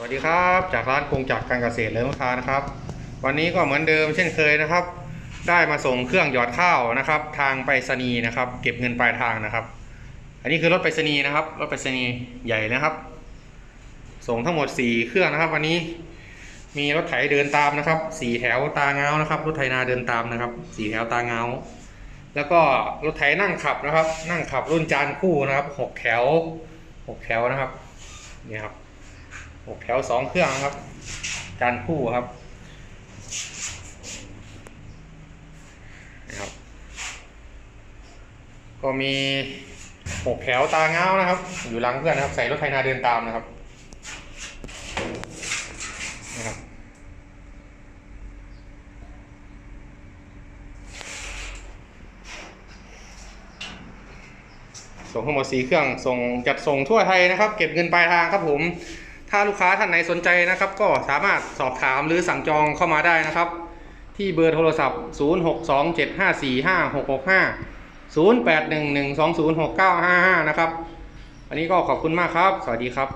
สวัสดีครับจากร้านกงจักการเกษตรเลยลูกค้านะครับ วันนี้ก็เหมือนเดิมเช่นเคยนะครับ ได้มาส่งเครื่องหยอดข้าวนะครับ ทางไปรษณีย์นะครับ เก็บเงินปลายทางนะครับ อันนี้คือรถไปรษณีย์นะครับรถไปรษณีย์ใหญ่นะครับ ส่งทั้งหมด 4 เครื่องนะครับ วันนี้มีรถไถเดินตามนะครับสี่แถวตาเงานะครับรถไถนาเดินตามนะครับสี่แถวตาเงาแล้วก็รถไถนั่งขับนะครับ นั่งขับรุ่นจานคู่นะครับหกแถวหกแถวนะครับนี่ครับ หกแถวสองเครื่องครับ จานคู่ครับนะครับ ก็มีหกแถวตาเงานะครับ อยู่หลังเพื่อนนะครับ ใส่รถไถนาเดินตามนะครับนะครับส่งทั้งหมดสีเครื่องส่งจัดส่งทั่วไทยนะครับ เก็บเงินปลายทางครับผม ถ้าลูกค้าท่านไหนสนใจนะครับ ก็สามารถสอบถามหรือสั่งจองเข้ามาได้นะครับ ที่เบอร์โทรศัพท์ 0627545665 0811206955 นะครับอันนี้ก็ขอบคุณมากครับ สวัสดีครับ